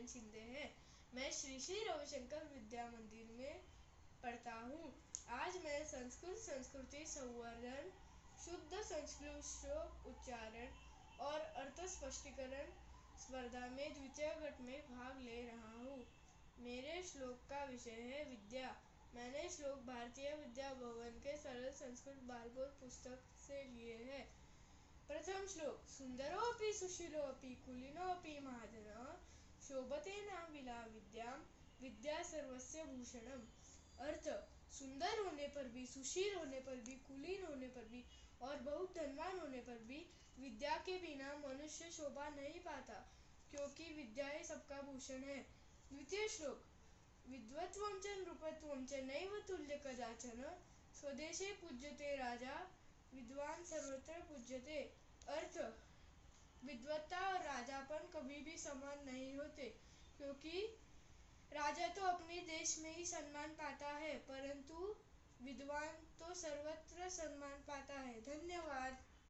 नारायण शिंदे हैं। मैं श्री श्री रविशंकर विद्या मंदिर में पढ़ता हूँ। आज मैं संस्कृत संस्कृति संवर्धन, शुद्ध संस्कृत उच्चारण और अर्थ स्पष्टीकरण स्पर्धा में द्वितीय घट में भाग ले रहा हूँ। मेरे श्लोक का विषय है विद्या। मैंने श्लोक भारतीय विद्या भवन के सरल संस्कृत बालबोध पुस्तक से लिए हैं। प्रथम श्लोक, सुंदरोपि सुशीलोपि कुलिनोपि महाधन शोभते न विला विद्या विद्या सर्वस्य भूषणम। अर्थ सुंदर होने पर भी, सुशील होने पर भी, कुलीन होने पर भी और बहुत धनवान होने पर भी विद्या के बिना मनुष्य शोभा नहीं पाता, क्योंकि विद्या ही सबका भूषण है। द्वितीय श्लोक, विद्वत्वं च नृपत्वं च नैव तुल्य कदाचन स्वदेशे पूज्यते राजा, विद्वान सर्वत्र पूज्यते। अर्थ विद्वत्ता और राजापन कभी भी समान नहीं होते, क्योंकि राजा तो अपने देश में ही सम्मान पाता है, परंतु विद्वान तो सर्वत्र सम्मान